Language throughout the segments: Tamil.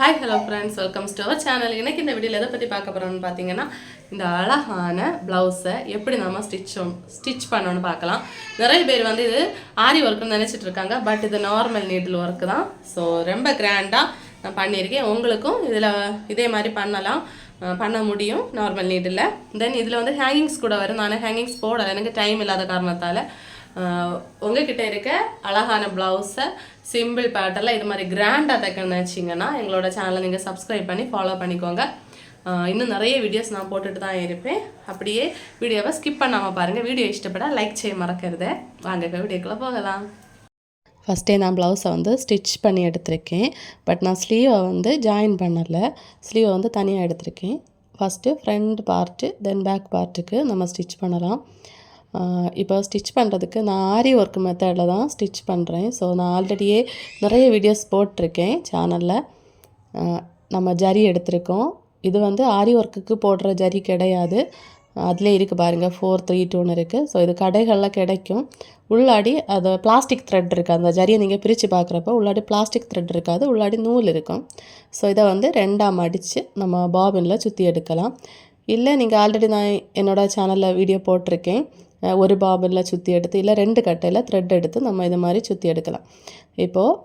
Hi hello friends welcome to our channel எனக்கு இந்த வீடியோவில் எதை பற்றி பார்க்க போகிறோம்னு பார்த்தீங்கன்னா இந்த அழகான ப்ளவுஸை எப்படி நம்ம ஸ்டிச் ஸ்டிச் பண்ணணும்னு பார்க்கலாம். நிறைய பேர் வந்து இது ஆரி ஒர்க்குன்னு நினச்சிட்டு இருக்காங்க பட் இது நார்மல் நீடில் ஒர்க்கு தான். ஸோ ரொம்ப கிராண்டாக நான் பண்ணியிருக்கேன். உங்களுக்கும் இதில் இதே மாதிரி பண்ணலாம் பண்ண முடியும் நார்மல் நீடில் தென் இதில் வந்து ஹேங்கிங்ஸ் கூட வரும். நான் ஹேங்கிங்ஸ் போடலை. எனக்கு டைம் இல்லாத காரணத்தால் உங்ககிட்ட இருக்க அழகான ப்ளவுஸை சிம்பிள் பேட்டர்ல இது மாதிரி கிராண்டாக தைக்கணுச்சிங்கன்னா எங்களோட சேனலை நீங்கள் சப்ஸ்கிரைப் பண்ணி ஃபாலோ பண்ணிக்கோங்க. இன்னும் நிறைய வீடியோஸ் நான் போட்டுட்டு தான் இருப்பேன். அப்படியே வீடியோவை ஸ்கிப் பண்ணாமல் பாருங்கள் வீடியோ இஷ்டப்பட லைக் செய்ய மறக்கிறத. வாங்க இப்போ வீடியோக்குள்ளே போகலாம். ஃபஸ்ட்டே நான் ப்ளவுஸை வந்து ஸ்டிச் பண்ணி எடுத்திருக்கேன். பட் நான் ஸ்லீவை வந்து ஜாயின் பண்ணலை. ஸ்லீவை வந்து தனியாக எடுத்திருக்கேன். First front part then back பார்ட்டுக்கு நம்ம ஸ்டிச் பண்ணலாம். இப்போ ஸ்டிச் பண்ணுறதுக்கு நான் ஆரி ஒர்க் மெத்தடில் தான் ஸ்டிச் பண்ணுறேன் ஸோ நான் ஆல்ரெடியே நிறைய வீடியோஸ் போட்டிருக்கேன் சேனலில் நம்ம ஜரி எடுத்திருக்கோம். இது வந்து ஆரி ஒர்க்குக்கு போடுற ஜரி கிடையாது. அதிலே இருக்குது பாருங்கள் ஃபோர் த்ரீ டூன்னு இருக்குது ஸோ இது கடைகளில் கிடைக்கும். உள்ளாடி அது பிளாஸ்டிக் த்ரெட் இருக்குது அந்த ஜரியை நீங்கள் பிரித்து பார்க்குறப்ப உள்ளாடி பிளாஸ்டிக் த்ரெட் இருக்காது உள்ளாடி நூல் இருக்கும். ஸோ இதை வந்து ரெண்டாக மடித்து நம்ம பாபினில் சுற்றி எடுக்கலாம். இல்லை நீங்கள் ஆல்ரெடி நான் என்னோடய சேனலில் வீடியோ போட்டிருக்கேன். ஒரு பாபினில் சுற்றி எடுத்து இல்லை ரெண்டு கட்டையில் த்ரெட் எடுத்து நம்ம இது மாதிரி சுற்றி எடுக்கலாம். இப்போது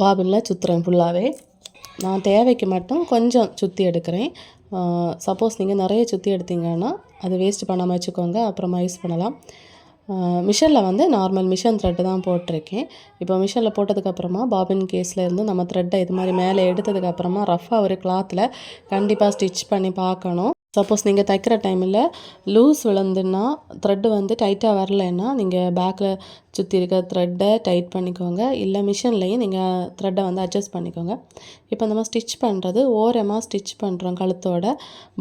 பாபினில் சுற்றுறேன் ஃபுல்லாகவே நான் தேவைக்கு மட்டும் கொஞ்சம் சுற்றி எடுக்கிறேன். சப்போஸ் நீங்கள் நிறைய சுற்றி எடுத்தீங்கன்னா அது வேஸ்ட் பண்ணாமல் வச்சுக்கோங்க அப்புறமா யூஸ் பண்ணலாம். மிஷினில் வந்து நார்மல் மிஷின் த்ரெட்டு தான் போட்டிருக்கேன். இப்போ மிஷினில் போட்டதுக்கப்புறமா பாபின் கேஸில் இருந்து நம்ம த்ரெட்டை இது மாதிரி மேலே எடுத்ததுக்கப்புறமா ரஃப்பாக ஒரு கிளாத்தில் கண்டிப்பாக ஸ்டிச் பண்ணி பார்க்கணும். சப்போஸ் நீங்கள் தைக்கிற டைமில் லூஸ் விழுந்துன்னா த்ரெட்டு வந்து டைட்டாக வரலைன்னா நீங்கள் பேக்கில் சுற்றி இருக்க த்ரெட்டை டைட் பண்ணிக்கோங்க. இல்லை மிஷின்லேயும் நீங்கள் த்ரெட்டை வந்து அட்ஜஸ்ட் பண்ணிக்கோங்க. இப்போ நம்ம ஸ்டிச் பண்ணுறது ஓரமாக ஸ்டிச் பண்ணுறோம் கழுத்தோட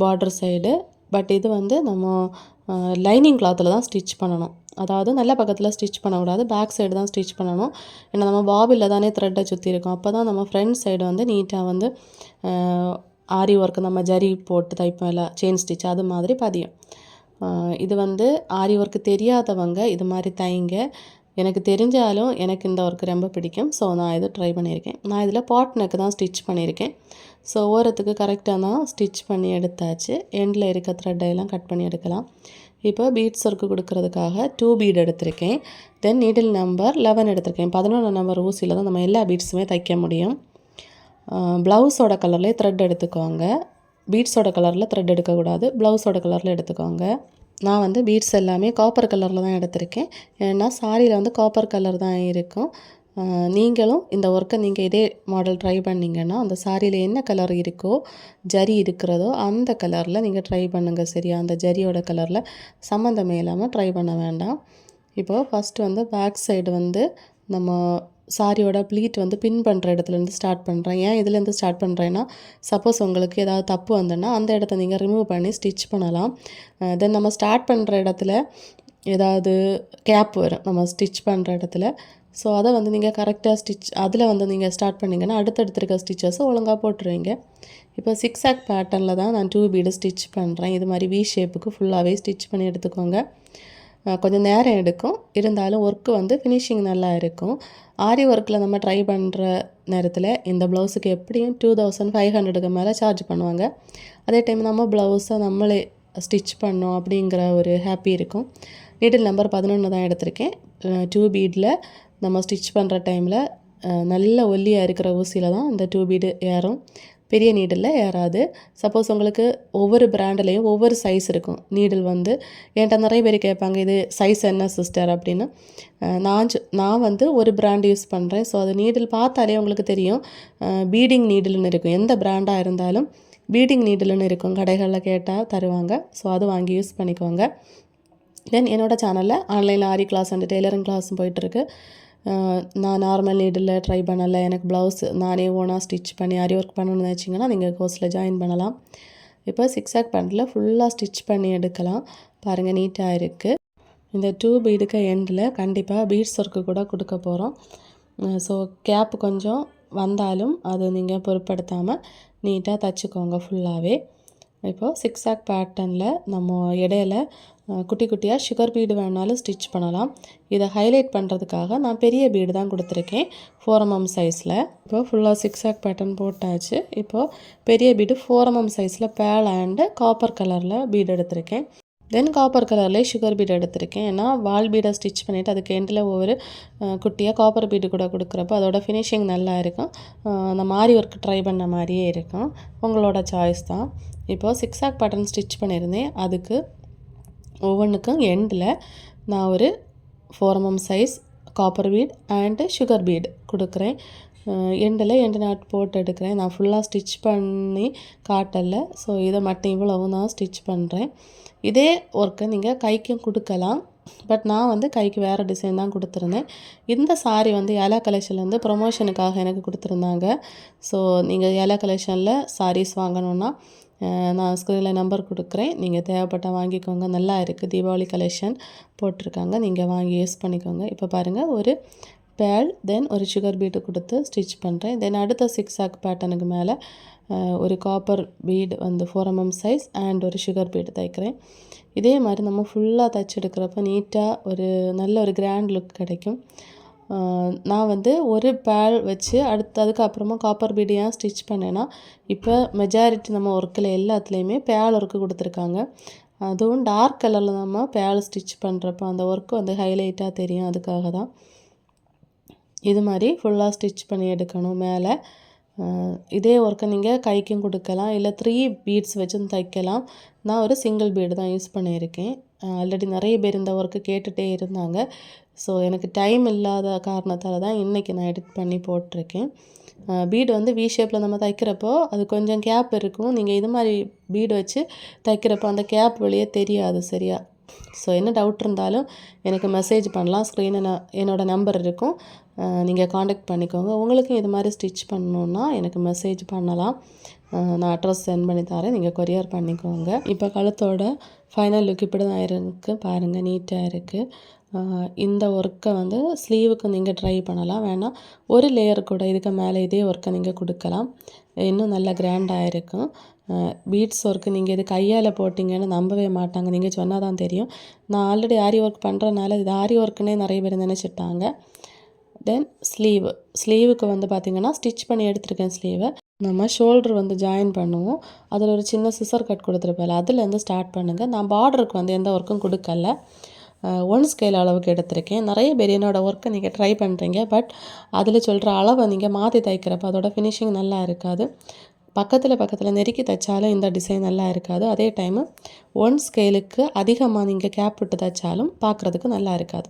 பார்டர் சைடு பட் இது வந்து நம்ம லைனிங் கிளாத்தில் தான் ஸ்டிச் பண்ணணும். அதாவது நல்ல பக்கத்தில் ஸ்டிச் பண்ணக்கூடாது பேக் சைடு தான் ஸ்டிச் பண்ணணும். ஏன்னா நம்ம பாபில் தானே த்ரெட்டை சுற்றி இருக்கோம். அப்போ தான் நம்ம ஃப்ரண்ட் சைடு வந்து நீட்டாக வந்து ஆரி ஒர்க்கு நம்ம ஜரி போட்டு தைப்போம் செயின் ஸ்டிச் அது மாதிரி பதியும். இது வந்து ஆரி ஒர்க்கு தெரியாதவங்க இது மாதிரி தைங்க. எனக்கு தெரிஞ்சாலும் எனக்கு இந்த ஒர்க் ரொம்ப பிடிக்கும். ஸோ நான் இது ட்ரை பண்ணியிருக்கேன். நான் இதில் பாட் நெக்கு தான் ஸ்டிச் பண்ணியிருக்கேன். ஸோ ஓரத்துக்கு கரெக்டாக தான் ஸ்டிச் பண்ணி எடுத்தாச்சு. எண்டில் இருக்க த்ரெட்டையெல்லாம் கட் பண்ணி எடுக்கலாம். இப்போ பீட்ஸ் ஒர்க்கு கொடுக்கறதுக்காக டூ பீட் எடுத்திருக்கேன். தென் நீடில் நம்பர் லெவன் எடுத்திருக்கேன். பதினொன்று நம்பர் ஊசியில் தான் நம்ம எல்லா பீட்ஸுமே தைக்க முடியும். ப்ளவுஸோட கலர்லேயே த்ரெட் எடுத்துக்கோங்க. பீட்ஸோட கலரில் த்ரெட் எடுக்கக்கூடாது. ப்ளவுஸோட கலரில் எடுத்துக்கோங்க. நான் வந்து பீட்ஸ் எல்லாமே காப்பர் கலரில் தான் எடுத்திருக்கேன். ஏன்னா சாரியில் வந்து காப்பர் கலர் தான் இருக்கும். நீங்களும் இந்த ஒர்க்கை நீங்கள் இதே மாடல் ட்ரை பண்ணிங்கன்னா அந்த சாரியில் என்ன கலர் இருக்கோ ஜரி இருக்கிறதோ அந்த கலரில் நீங்கள் ட்ரை பண்ணுங்கள் சரியா? அந்த ஜரியோட கலரில் சம்மந்தமே இல்லாமல் ட்ரை பண்ண வேண்டாம். இப்போது ஃபஸ்ட்டு வந்து பேக் சைடு வந்து நம்ம சாரியோட ப்ளீட் வந்து பின் பண்ணுற இடத்துலேருந்து ஸ்டார்ட் பண்ணுறேன் ஏன் இதுலேருந்து ஸ்டார்ட் பண்ணுறேன்னா சப்போஸ் உங்களுக்கு ஏதாவது தப்பு வந்தோன்னா அந்த இடத்த நீங்கள் ரிமூவ் பண்ணி ஸ்டிச் பண்ணலாம். தென் நம்ம ஸ்டார்ட் பண்ணுற இடத்துல ஏதாவது கேப் வரும். நம்ம ஸ்டிச் பண்ணுற இடத்துல. ஸோ அதை வந்து நீங்கள் கரெக்டாக ஸ்டிச் அதில் வந்து நீங்கள் ஸ்டார்ட் பண்ணிங்கன்னா அடுத்தடுத்திருக்க ஸ்டிச்சஸை ஒழுங்காக போட்டுருவீங்க. இப்போ சிக்ஸ் ஆக் பேட்டர்னில் தான் நான் டூ பீடு ஸ்டிச் பண்ணுறேன் இது மாதிரி வி ஷேப்புக்கு ஃபுல்லாகவே ஸ்டிச் பண்ணி எடுத்துக்கோங்க. கொஞ்சம் நேரம் எடுக்கும். இருந்தாலும் ஒர்க்கு வந்து ஃபினிஷிங் நல்லா இருக்கும். ஆரி ஒர்க்கில் நம்ம ட்ரை பண்ணுற நேரத்தில் இந்த ப்ளவுஸுக்கு எப்படியும் டூ தௌசண்ட் ஃபைவ் ஹண்ட்ரடுக்கு மேலே சார்ஜ் பண்ணுவாங்க. அதே டைம் நம்ம ப்ளவுஸை நம்மளே ஸ்டிச் பண்ணோம் அப்படிங்கிற ஒரு ஹாப்பி இருக்கும். நீடில் நம்பர் பதினொன்று தான் எடுத்திருக்கேன். டூ பீடில் நம்ம ஸ்டிச் பண்ணுற டைமில் நல்ல ஒல்லியாக இருக்கிற ஊசியில் தான் இந்த டூ பீடு ஏறும். பெரிய நீடில் ஏறாது. சப்போஸ் உங்களுக்கு ஒவ்வொரு பிராண்ட்லேயும் ஒவ்வொரு சைஸ் இருக்கும். நீடில் வந்து என்கிட்ட நிறைய பேர் கேட்பாங்க இது சைஸ் என்ன சிஸ்டர் அப்படின்னு. நான் நான் வந்து ஒரு பிராண்ட் யூஸ் பண்ணுறேன் ஸோ அது நீடில் பார்த்தாலே உங்களுக்கு தெரியும். பீடிங் நீடில்னு இருக்கும். எந்த பிராண்டாக இருந்தாலும் பீடிங் நீடில்னு இருக்கும். கடைகளில் கேட்டால் தருவாங்க. ஸோ அது வாங்கி யூஸ் பண்ணிக்கோங்க. தென் என்னோடய சேனலில் ஆன்லைனில் ஆரி கிளாஸ் அண்ட் டெய்லரிங் கிளாஸும் போயிட்டுருக்கு நான் நார்மல் நீடில் ட்ரை பண்ணலை. எனக்கு ப்ளவுஸ் நானே ஓனாக ஸ்டிச் பண்ணி ஆரி ஒர்க் பண்ணணும்னு நினச்சிங்கன்னா நீங்கள் கோர்ஸில் ஜாயின் பண்ணலாம். இப்போ சிக்ஸ் ஆக் பேண்டில் ஃபுல்லாக ஸ்டிச் பண்ணி எடுக்கலாம். பாருங்கள் நீட்டாக இருக்குது இந்த டூ பீடுக்கு எண்டில் கண்டிப்பாக பீட்ஸ் ஒர்க்கு கூட கொடுக்க போகிறோம் ஸோ கேப் கொஞ்சம் வந்தாலும் அது நீங்கள் பொருட்படுத்தாமல் நீட்டாக தச்சுக்கோங்க ஃபுல்லாகவே இப்போது சிக்ஸாக் பேட்டர்னில் நம்ம இடையில குட்டி குட்டியாக சுகர் பீடு வேணாலும் ஸ்டிச் பண்ணலாம். இதை ஹைலைட் பண்ணுறதுக்காக நான் பெரிய பீடு தான் கொடுத்துருக்கேன் ஃபோரமம் சைஸில் இப்போ ஃபுல்லாக சிக்ஸாக் பேட்டர்ன் போட்டாச்சு. இப்போது பெரிய பீடு ஃபோரமம் சைஸில் பேல் அண்டு காப்பர் கலரில் பீடு எடுத்திருக்கேன். தென் காப்பர் கலர்லேயே சுகர் பீடு எடுத்திருக்கேன். ஏன்னா வால் பீடை ஸ்டிச் பண்ணிவிட்டு அதுக்கு எண்டில் ஒவ்வொரு குட்டியாக காப்பர் பீடு கூட கொடுக்குறப்ப அதோட ஃபினிஷிங் நல்லா இருக்கும். அந்த மாதிரி ஒர்க் ட்ரை பண்ண மாதிரியே இருக்கும். உங்களோட சாய்ஸ் தான். இப்போது சிக்ஸாக் பேட்டர்ன் ஸ்டிச் பண்ணியிருந்தேன். அதுக்கு ஒவ்வொன்றுக்கும் எண்டில் நான் ஒரு four M M size copper bead and sugar bead கொடுக்குறேன். எண்டில் எண்டு நாட் போட்டு எடுக்கிறேன். நான் ஃபுல்லாக ஸ்டிச் பண்ணி காட்டலை. ஸோ இதை மட்டும் இவ்வளவு நான் ஸ்டிச் பண்ணுறேன் இதே ஒர்க்கை நீங்கள் கைக்கும் கொடுக்கலாம். பட் நான் வந்து கைக்கு வேறு டிசைன் தான் கொடுத்துருந்தேன். இந்த சாரீ வந்து ஏலா கலெக்ஷன்லேருந்து ப்ரொமோஷனுக்காக எனக்கு கொடுத்துருந்தாங்க. ஸோ நீங்கள் ஏலா கலெக்ஷனில் சாரீஸ் வாங்கணுன்னா நான் ஸ்க்ரீனில் நம்பர் கொடுக்குறேன். நீங்கள் தேவைப்பட்டால் வாங்கிக்கோங்க. நல்லா இருக்குது தீபாவளி கலெக்ஷன் போட்டிருக்காங்க. நீங்கள் வாங்கி யூஸ் பண்ணிக்கோங்க. இப்போ பாருங்கள் ஒரு பேல் தென் ஒரு சுகர் பீட்டு கொடுத்து ஸ்டிச் பண்ணுறேன் தென் அடுத்த சிக்ஸ் ஆக் பேட்டனுக்கு மேலே ஒரு காப்பர் பீடு வந்து ஃபோர் எம்எம் சைஸ் அண்ட் ஒரு சுகர் பீடு தைக்கிறேன். இதே மாதிரி நம்ம ஃபுல்லாக தைச்செடுக்கிறப்ப நீட்டாக ஒரு நல்ல ஒரு கிராண்ட் லுக் கிடைக்கும். நான் வந்து ஒரு பேல் வச்சு அடுத்து அதுக்கப்புறமா காப்பர் பீடு ஏன் ஸ்டிச் பண்ணேன்னா இப்போ மெஜாரிட்டி நம்ம ஒர்க்கில் எல்லாத்துலேயுமே பேல் ஒர்க்கு கொடுத்துருக்காங்க. அதுவும் டார்க் கலரில் நம்ம பேல் ஸ்டிச் பண்ணுறப்ப அந்த ஒர்க்கு வந்து ஹைலைட்டாக தெரியும் அதுக்காக தான். இது மாதிரி ஃபுல்லாக ஸ்டிச் பண்ணி எடுக்கணும் மேலே. இதே ஒர்க்கை நீங்கள் கைக்கும் கொடுக்கலாம் இல்லை த்ரீ பீட்ஸ் வச்சும் தைக்கலாம். நான் ஒரு சிங்கிள் பீடு தான் யூஸ் பண்ணியிருக்கேன். ஆல்ரெடி நிறைய பேர் இந்த ஒர்க்கு கேட்டுகிட்டே இருந்தாங்க. ஸோ எனக்கு டைம் இல்லாத காரணத்தால் தான் இன்றைக்கி நான் எடிட் பண்ணி போட்டிருக்கேன். பீடு வந்து வி ஷேப்பில் நம்ம தைக்கிறப்போ அது கொஞ்சம் கேப் இருக்கும். நீங்கள் இது மாதிரி பீடு வச்சு தைக்கிறப்போ அந்த கேப் வெளியே தெரியாது சரியா? ஸோ என்ன டவுட் இருந்தாலும் எனக்கு மெசேஜ் பண்ணலாம். ஸ்க்ரீனில் என்னோடய நம்பர் இருக்கும். நீங்கள் காண்டாக்ட் பண்ணிக்கோங்க. உங்களுக்கும் இது மாதிரி ஸ்டிச் பண்ணணுன்னா எனக்கு மெசேஜ் பண்ணலாம். நான் அட்ரஸ் சென்ட் பண்ணி தரேன். நீங்கள் கொரியர் பண்ணிக்கோங்க. இப்போ கழுத்தோட ஃபைனல் லுக் இப்படி தான் இருக்குது பாருங்கள் நீட்டாக இருக்குது இந்த ஒர்க்கை வந்து ஸ்லீவுக்கு நீங்கள் ட்ரை பண்ணலாம். வேணால் ஒரு லேயர் கூட இதுக்கு மேலே இதே ஒர்க்கை நீங்கள் கொடுக்கலாம். இன்னும் நல்ல கிராண்டாக இருக்கும் பீட்ஸ் ஒர்க்கு நீங்கள் இது கையால் போட்டிங்கன்னு நம்பவே மாட்டாங்க. நீங்கள் சொன்னால் தான் தெரியும். நான் ஆல்ரெடி ஆரி ஒர்க் பண்ணுறதுனால இது ஆரி ஒர்க்குன்னே நிறைய பேர் நினச்சிட்டாங்க. தென் ஸ்லீவ் ஸ்லீவுக்கு வந்து பார்த்திங்கன்னா ஸ்டிச் பண்ணி எடுத்திருக்கேன் ஸ்லீவை நம்ம ஷோல்டர் வந்து ஜாயின் பண்ணுவோம். அதில் ஒரு சின்ன சிசர் கட் கொடுத்துருப்பேன் அதுலேருந்து ஸ்டார்ட் பண்ணுங்கள் நான் பார்டருக்கு வந்து எந்த ஒர்க்கும் கொடுக்கல. ஒன் ஸ்கேல் அளவுக்கு எடுத்திருக்கேன். நிறைய பேர் என்னோடய ஒர்க்கை நீங்கள் ட்ரை பண்ணுறீங்க பட் அதில் சொல்கிற அளவை நீங்கள் மாற்றி தைக்கிறப்ப அதோட ஃபினிஷிங் நல்லா இருக்காது. பக்கத்தில் பக்கத்தில் நெருக்கி தைச்சாலும் இந்த டிசைன் நல்லா இருக்காது. அதே டைமு ஒன் ஸ்கேலுக்கு அதிகமாக நீங்கள் கேப் விட்டு தைச்சாலும் பார்க்குறதுக்கு நல்லா இருக்காது.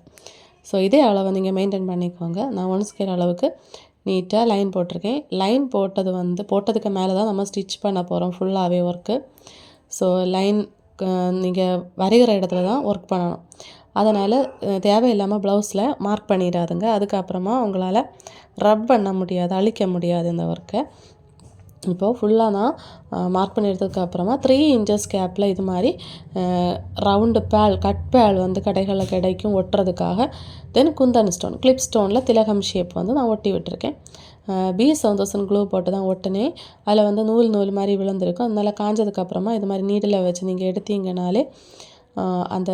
ஸோ இதே அளவை நீங்கள் மெயின்டைன் பண்ணிக்கோங்க. நான் ஒன் ஸ்கேல் அளவுக்கு நீட்டாக லைன் போட்டிருக்கேன். லைன் போட்டது வந்து போட்டதுக்கு மேலே தான் நம்ம ஸ்டிச் பண்ண போகிறோம் ஃபுல்லாகவே ஒர்க்கு ஸோ லைன் நீங்கள் வரைகிற இடத்துல தான் ஒர்க் பண்ணணும். அதனால் தேவையில்லாமல் ப்ளவுஸில் மார்க் பண்ணிடாதுங்க. அதுக்கப்புறமா உங்களால் ரப் பண்ண முடியாது அழிக்க முடியாது இந்த ஒர்க்கை இப்போது ஃபுல்லாக நான் மார்க் பண்ணிடுறதுக்கப்புறமா அப்புறமா த்ரீ இன்ச்சஸ் கேப்பில் இது மாதிரி ரவுண்டு பேல் கட் பேல் வந்து கடைகளில் கிடைக்கும் ஒட்டுறதுக்காக தென் குந்தன் ஸ்டோன் கிளிப் ஸ்டோனில் திலகம் ஷேப் வந்து நான் ஒட்டி விட்டுருக்கேன். பி சவுந்தோசன் தௌசண்ட் க்ளூ போட்டு தான் ஒட்டினேன் அதில் வந்து நூல் நூல் மாதிரி விழுந்திருக்கும் அதனால காஞ்சதுக்கப்புறமா இது மாதிரி நீடில் வச்சு நீங்கள் எடுத்தீங்கனாலே அந்த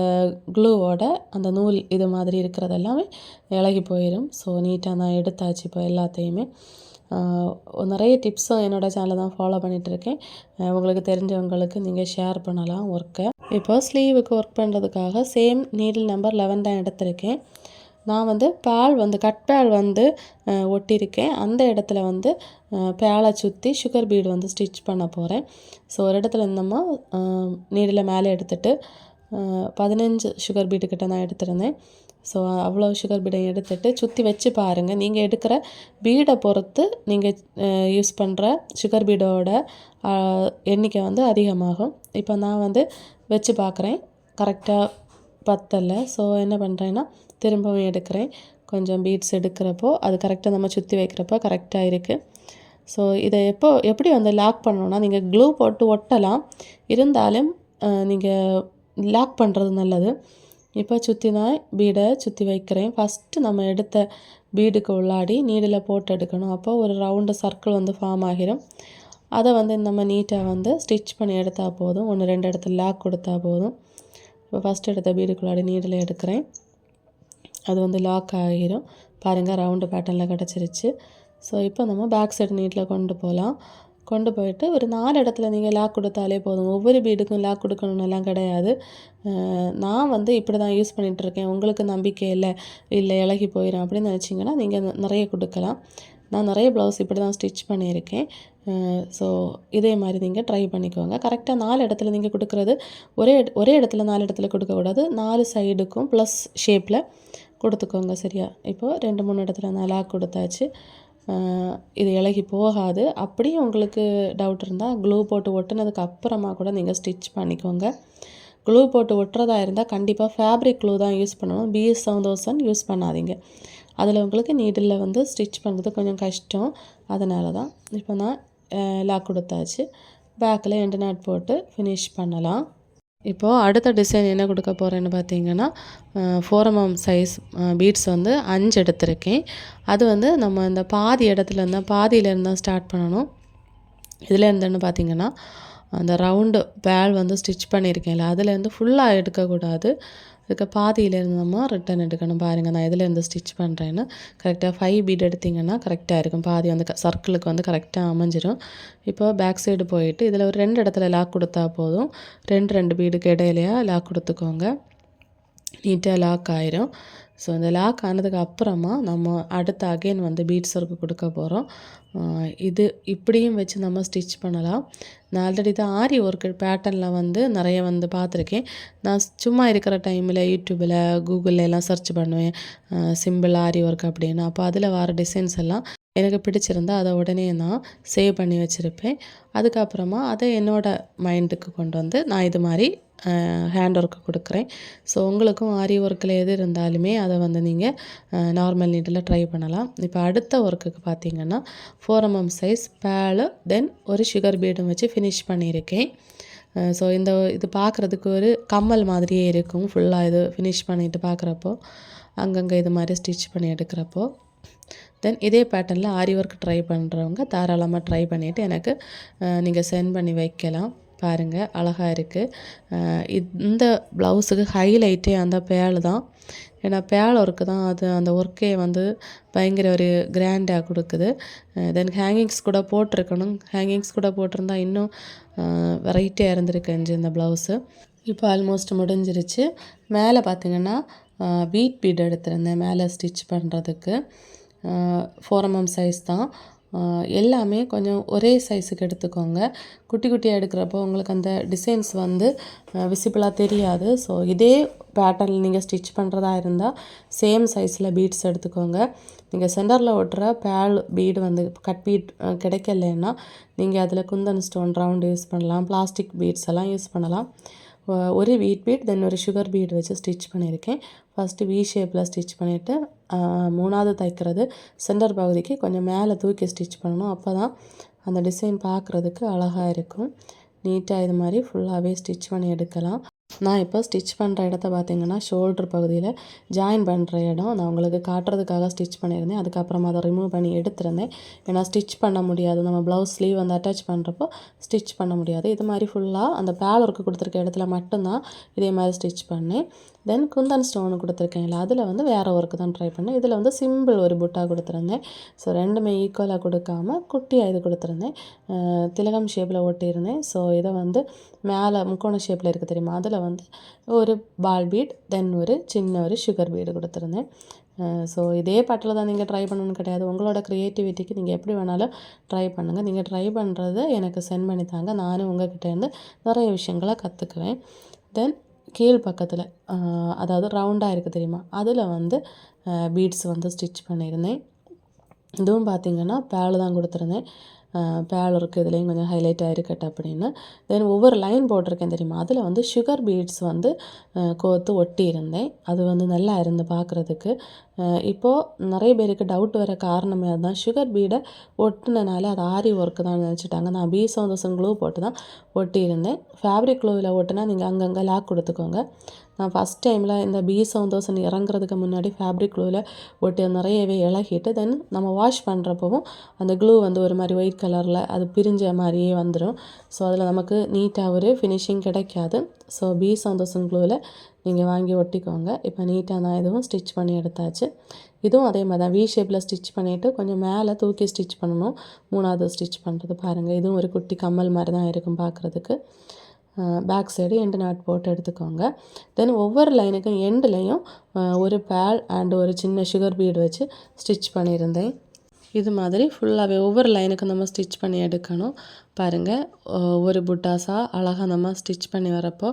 க்ளூவோட அந்த நூல் இது மாதிரி இருக்கிறது எல்லாமே இலகி போயிடும் ஸோ நீட்டாக நான் எடுத்தாச்சு இப்போ எல்லாத்தையுமே. நிறைய டிப்ஸும் என்னோடய சேனலில் தான் ஃபாலோ பண்ணிகிட்ருக்கேன் உங்களுக்கு தெரிஞ்சவங்களுக்கு நீங்கள் ஷேர் பண்ணலாம் ஒர்க்கை இப்போ ஸ்லீவுக்கு ஒர்க் பண்ணுறதுக்காக சேம் நீடில் நம்பர் லெவன் தான் எடுத்திருக்கேன். நான் வந்து பால் வந்து கட் பேல் வந்து ஒட்டியிருக்கேன் அந்த இடத்துல வந்து பேலை சுற்றி சுகர் பீடு வந்து ஸ்டிச் பண்ண போகிறேன் ஸோ ஒரு இடத்துல நம்ம நீடில் மேலே எடுத்துட்டு பதினஞ்சு சுகர் பீடு கிட்ட நான் எடுத்திருந்தேன். ஸோ அவ்வளோ சுகர் பீடை எடுத்துட்டு சுற்றி வச்சு பாருங்கள் நீங்கள் எடுக்கிற பீடை பொறுத்து நீங்கள் யூஸ் பண்ணுற சுகர் பீடோட எண்ணிக்கை வந்து அதிகமாகும். இப்போ நான் வந்து வச்சு பார்க்குறேன் கரெக்டாக பத்தலை. ஸோ என்ன பண்ணுறேன்னா திரும்பவும் எடுக்கிறேன். கொஞ்சம் பீட்ஸ் எடுக்கிறப்போ அது கரெக்டாக நம்ம சுற்றி வைக்கிறப்போ கரெக்டாக இருக்குது ஸோ இதை எப்போ எப்படி வந்து லாக் பண்ணணும்னா நீங்கள் க்ளூ போட்டு ஒட்டலாம். இருந்தாலும் நீங்கள் லாக் பண்ணுறது நல்லது. இப்போ சுற்றி நான் பீடை சுற்றி வைக்கிறேன். ஃபஸ்ட்டு நம்ம எடுத்த பீடுக்கு உள்ளாடி நீடில் போட்டு எடுக்கணும். அப்போ ஒரு ரவுண்டு சர்க்கிள் வந்து ஃபார்ம் ஆகிரும். அதை வந்து நம்ம நீட்டாக வந்து ஸ்டிச் பண்ணி எடுத்தால் போதும். ஒன்று ரெண்டு இடத்துல லாக் கொடுத்தா போதும். இப்போ ஃபஸ்ட் எடுத்த பீடுக்குள்ளாடி நீடில் எடுக்கிறேன். அது வந்து லாக் ஆகிரும் பாருங்கள் ரவுண்டு பேட்டர்னில் கிடச்சிருச்சு. ஸோ இப்போ நம்ம பேக் சைடு நீட்டில் கொண்டு போகலாம் கொண்டு போயிட்டு ஒரு நாலு இடத்துல நீங்கள் லாக் கொடுத்தாலே போதும். ஒவ்வொரு பீடுக்கும் லாக் கொடுக்கணுன்னெல்லாம் கிடையாது. நான் வந்து இப்படி தான் யூஸ் பண்ணிகிட்ருக்கேன் உங்களுக்கு நம்பிக்கை இல்லை. இல்லை இலகி போயிடும் அப்படின்னு நினச்சிங்கன்னா நீங்கள் நிறைய கொடுக்கலாம். நான் நிறைய ப்ளவுஸ் இப்படி தான் ஸ்டிச் பண்ணியிருக்கேன் ஸோ இதே மாதிரி நீங்கள் ட்ரை பண்ணிக்கோங்க. கரெக்டாக நாலு இடத்துல நீங்கள் கொடுக்குறது ஒரே ஒரே இடத்துல நாலு இடத்துல கொடுக்கக்கூடாது. நாலு சைடுக்கும் ப்ளஸ் ஷேப்பில் கொடுத்துக்கோங்க சரியா? இப்போது ரெண்டு மூணு இடத்துல நல்லா லாக் கொடுத்தாச்சு இது இலகி போகாது. அப்படியும் உங்களுக்கு டவுட் இருந்தால் க்ளூ போட்டு ஒட்டினதுக்கு அப்புறமா கூட நீங்கள் ஸ்டிச் பண்ணிக்கோங்க. க்ளூ போட்டு ஒட்டுறதா இருந்தால் கண்டிப்பாக ஃபேப்ரிக் க்ளூ தான் யூஸ் பண்ணணும். B S seven thousand use பண்ணாதீங்க. அதில் உங்களுக்கு நீடில் வந்து ஸ்டிச் பண்ணுறது கொஞ்சம் கஷ்டம். அதனால தான் இப்போ நான் லாக் கொடுத்தாச்சு. பேக்கில் எண்டு நாட் போட்டு ஃபினிஷ் பண்ணலாம். இப்போது அடுத்த டிசைன் என்ன கொடுக்க போகிறேன்னு பார்த்தீங்கன்னா ஃபோரமம் சைஸ் பீட்ஸ் வந்து அஞ்சு எடுத்திருக்கேன். அது வந்து நம்ம இந்த பாதி இடத்துல இருந்தால் பாதியிலேருந்து தான் ஸ்டார்ட் பண்ணணும். இதில் இருந்துன்னு பார்த்தீங்கன்னா அந்த ரவுண்டு பேல் வந்து ஸ்டிச் பண்ணியிருக்கேன்ல அதுலேருந்து ஃபுல்லாக எடுக்கக்கூடாது. இதுக்கு பாதியிலேருந்து நம்ம ரிட்டன் எடுக்கணும் பாருங்கள் நான் இதிலேருந்து ஸ்டிச் பண்ணுறேன்னு கரெக்டாக ஃபைவ் பீட் எடுத்திங்கன்னா கரெக்டாக இருக்கும். பாதி வந்து சர்க்கிளுக்கு வந்து கரெக்டாக அமைஞ்சிரும். இப்போ பேக் சைடு போயிட்டு இதில் ஒரு ரெண்டு இடத்துல லாக் கொடுத்தா போதும். ரெண்டு ரெண்டு பீடுக்கு இடையிலையாக லாக் கொடுத்துக்கோங்க. நீட்டாக லாக் ஆயிரும். ஸோ இந்த லாக் ஆனதுக்கு அப்புறமா நம்ம அடுத்த அகைன் வந்து பீட்ஸ் ஒர்க்கு கொடுக்க போகிறோம் இது இப்படியும் வச்சு நம்ம ஸ்டிச் பண்ணலாம். நான் ஆல்ரெடி தான் ஆரி ஒர்க்கு பேட்டர்னில் வந்து நிறைய வந்து பார்த்துருக்கேன். நான் சும்மா இருக்கிற டைமில் யூடியூப்பில் கூகுளில் எல்லாம் சர்ச் பண்ணுவேன். சிம்பிள் ஆரி ஒர்க் அப்படின்னு. அப்போ அதில் வர டிசைன்ஸ் எல்லாம் எனக்கு பிடிச்சிருந்தா அதை உடனே நான் சேவ் பண்ணி வச்சுருப்பேன். அதுக்கப்புறமா அதை என்னோடய மைண்டுக்கு கொண்டு வந்து நான் இது மாதிரி ஹேண்ட் ஒர்க்கு கொடுக்குறேன். ஸோ உங்களுக்கும் ஆரி ஒர்க்கில் எது இருந்தாலுமே அதை வந்து நீங்கள் நார்மல் நீட்டில் ட்ரை பண்ணலாம். இப்போ அடுத்த ஒர்க்குக்கு பார்த்தீங்கன்னா four MM size bale then ஒரு சுகர் பீடும் வச்சு ஃபினிஷ் பண்ணியிருக்கேன். ஸோ இந்த இது பார்க்குறதுக்கு ஒரு கம்மல் மாதிரியே இருக்கும். ஃபுல்லாக இது ஃபினிஷ் பண்ணிட்டு பார்க்குறப்போ அங்கங்கே இது மாதிரி ஸ்டிச் பண்ணி எடுக்கிறப்போ. தென் இதே பேட்டர்னில் ஆரி ஒர்க் ட்ரை பண்ணுறவங்க தாராளமாக ட்ரை பண்ணிவிட்டு எனக்கு நீங்கள் சென்ட் பண்ணி வைக்கலாம். பாருங்கள் அழகாக இருக்குது இந்த ப்ளவுஸுக்கு ஹைலைட்டே அந்த பேல் தான். ஏன்னா பேல் ஒர்க்கு தான். அது அந்த ஒர்க்கே வந்து பயங்கர ஒரு கிராண்டாக கொடுக்குது. தென் ஹேங்கிங்ஸ் கூட போட்டிருக்கணும். ஹேங்கிங்ஸ் கூட போட்டிருந்தா இன்னும் வெரைட்டியாக இருந்திருக்கு இந்த ப்ளவுஸு இப்போ ஆல்மோஸ்ட் முடிஞ்சிருச்சு. மேலே பார்த்தீங்கன்னா வீட் பீட் எடுத்திருந்தேன். மேலே ஸ்டிச் பண்ணுறதுக்கு ஃபோர் எம்எம் சைஸ் mm தான். எல்லாமே கொஞ்சம் ஒரே சைஸுக்கு எடுத்துக்கோங்க. குட்டி குட்டியாக எடுக்கிறப்போ உங்களுக்கு அந்த டிசைன்ஸ் வந்து விசிபிளாக தெரியாது. ஸோ இதே பேட்டர்னில் நீங்கள் ஸ்டிச் பண்ணுறதா இருந்தால் சேம் சைஸில் பீட்ஸ் எடுத்துக்கோங்க. நீங்கள் சென்டரில் ஒட்டுற பேல் பீடு வந்து கட் பீட் கிடைக்கலன்னா நீங்கள் அதில் குந்தன் ஸ்டோன் ரவுண்டு யூஸ் பண்ணலாம். பிளாஸ்டிக் பீட்ஸ் எல்லாம் யூஸ் பண்ணலாம். ஒரு வீட் பீட் தென் ஒரு சுகர் பீட் வச்சு ஸ்டிச் பண்ணியிருக்கேன். ஃபஸ்ட்டு வி ஷேப்பில் ஸ்டிச் பண்ணிவிட்டு மூணாவது தைக்கிறது சென்டர் பகுதிக்கு கொஞ்சம் மேலே தூக்கி ஸ்டிச் பண்ணணும். அப்போ தான் அந்த டிசைன் பார்க்குறதுக்கு அழகாக இருக்கும். நீட்டாக இது மாதிரி ஃபுல்லாகவே ஸ்டிச் பண்ணி எடுக்கலாம். நான் இப்போ ஸ்டிச் பண்ணுற இடத்த பார்த்தீங்கன்னா ஷோல்டர் பகுதியில் ஜாயின் பண்ணுற இடம். நான் உங்களுக்கு காட்டுறதுக்காக ஸ்டிச் பண்ணியிருந்தேன். அதுக்கப்புறமா அதை ரிமூவ் பண்ணி எடுத்திருந்தேன். ஏன்னா ஸ்டிச் பண்ண முடியாது. நம்ம ப்ளவுஸ் ஸ்லீவ் வந்து அட்டாச் பண்ணுறப்போ ஸ்டிச் பண்ண முடியாது. இது மாதிரி ஃபுல்லாக அந்த பேல் ஒர்க்கு கொடுத்துருக்க இடத்துல மட்டும்தான் இதே மாதிரி ஸ்டிச் பண்ணேன். தென் குந்தன் ஸ்டோனு கொடுத்துருக்கேன்ல அதில் வந்து வேறு ஒர்க்கு தான் ட்ரை பண்ணேன். இதில் வந்து சிம்பிள் ஒரு புட்டாக கொடுத்துருந்தேன். ஸோ ரெண்டுமே ஈக்குவலாக கொடுக்காம குட்டியாக இது கொடுத்துருந்தேன். திலகம் ஷேப்பில் ஒட்டியிருந்தேன். ஸோ இதை வந்து மேலே முக்கோண ஷேப்பில் இருக்குது தெரியுமா? அதில் வந்து ஒரு பால் பீட் தென் ஒரு சின்ன ஒரு சுகர் பீடு கொடுத்துருந்தேன். ஸோ இதே பாட்டில் தான் நீங்கள் ட்ரை பண்ணணும்னு கிடையாது. உங்களோட க்ரியேட்டிவிட்டிக்கு நீங்கள் எப்படி வேணாலும் ட்ரை பண்ணுங்கள் நீங்கள் ட்ரை பண்ணுறது எனக்கு சென்ட் பண்ணி தாங்க. நானும் உங்கள் கிட்டேருந்து நிறைய விஷயங்களை கற்றுக்குவேன் தென் கீழ் பக்கத்தில் அதாவது ரவுண்டாக இருக்குது தெரியுமா? அதில் வந்து பீட்ஸ் வந்து ஸ்டிச் பண்ணியிருந்தேன் இதுவும் பார்த்திங்கன்னா பேல் தான் கொடுத்துருந்தேன். பேல் இருக்குது இதுலேயும் கொஞ்சம் ஹைலைட் இருக்கட்டும் அப்படின்னு. தென் ஒவ்வொரு லைன் போட்டிருக்கேன் தெரியுமா? அதில் வந்து சுகர் பீட்ஸ் வந்து கோர்த்து ஒட்டி இருந்தேன் அது வந்து நல்லா இருந்து பார்க்குறதுக்கு இப்போது நிறைய பேருக்கு டவுட் வர காரணமே அதுதான். சுகர் பீடை ஒட்டினால அது ஆரி ஒர்க்கு தான் நினச்சிட்டாங்க. நான் பீ சவுந்தோசன் க்ளூ போட்டு தான் ஒட்டியிருந்தேன். ஃபேப்ரிக் க்ளூவில் ஒட்டினா நீங்கள் அங்கங்கே லாக் கொடுத்துக்கோங்க. நான் ஃபஸ்ட் டைமில் இந்த பி செவன் இறங்குறதுக்கு முன்னாடி ஃபேப்ரிக் க்ளூவில் ஒட்டி நிறையவே இலகிட்டு தென் நம்ம வாஷ் பண்ணுறப்பவும் அந்த க்ளூ வந்து ஒரு மாதிரி ஒயிட் கலரில் அது பிரிஞ்ச மாதிரியே வந்துடும் ஸோ அதில் நமக்கு நீட்டாக ஒரு ஃபினிஷிங் கிடைக்காது. ஸோ பி செவன் க்ளூவில் நீங்கள் வாங்கி ஒட்டிக்கோங்க. இப்போ நீட்டாக நான் இதுவும் ஸ்டிச் பண்ணி எடுத்தாச்சு. இதுவும் அதே மாதிரி தான் வி ஷேப்பில் ஸ்டிச் பண்ணிவிட்டு கொஞ்சம் மேலே தூக்கி ஸ்டிச் பண்ணணும். மூணாவது ஸ்டிச் பண்ணுறது பாருங்கள் இதுவும் ஒரு குட்டி கம்மல் மாதிரி தான் இருக்கும் பார்க்குறதுக்கு பேக் சைடு எண்டு நாட் போட்டு எடுத்துக்கோங்க. தென் ஒவ்வொரு லைனுக்கும் எண்டுலேயும் ஒரு பேல் அண்ட் ஒரு சின்ன சுகர் பீடு வச்சு ஸ்டிச் பண்ணியிருந்தேன். இது மாதிரி ஃபுல்லாகவே ஒவ்வொரு லைனுக்கும் நம்ம ஸ்டிச் பண்ணி எடுக்கணும். பாருங்கள் ஒரு புட்டாஸாக அழகாக நம்ம ஸ்டிச் பண்ணி வரப்போ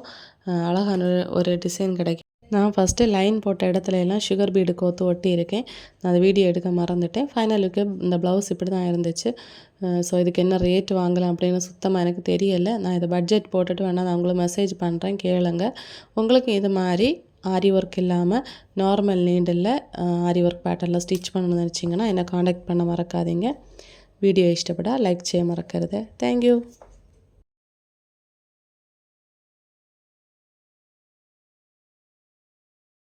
அழகான ஒரு டிசைன் கிடைக்கும். நான் ஃபஸ்ட்டு லைன் போட்ட இடத்துல எல்லாம் சுகர் பீடு கோத்து ஒட்டி இருக்கேன் நான் அதை வீடியோ எடுக்க மறந்துட்டேன். ஃபைனலுக்கு இந்த ப்ளவுஸ் இப்படி தான் இருந்துச்சு ஸோ இதுக்கு என்ன ரேட் வாங்கலாம் அப்படின்னு சுத்தமாக எனக்கு தெரியலை. நான் இதை பட்ஜெட் போட்டுட்டு வேணால் நான் உங்களுக்கு மெசேஜ் பண்ணுறேன் கேளுங்க. உங்களுக்கு இது மாதிரி ஆரி ஒர்க் இல்லாமல் நார்மல் நீடில் ஆரி ஒர்க் பேட்டர்னில் ஸ்டிச் பண்ணணும்னு நினச்சிங்கன்னா என்னை காண்டாக்ட் பண்ண மறக்காதீங்க. வீடியோ இஷ்டப்பட்டால் லைக் செய்ய மறக்கிறது. தேங்க்யூ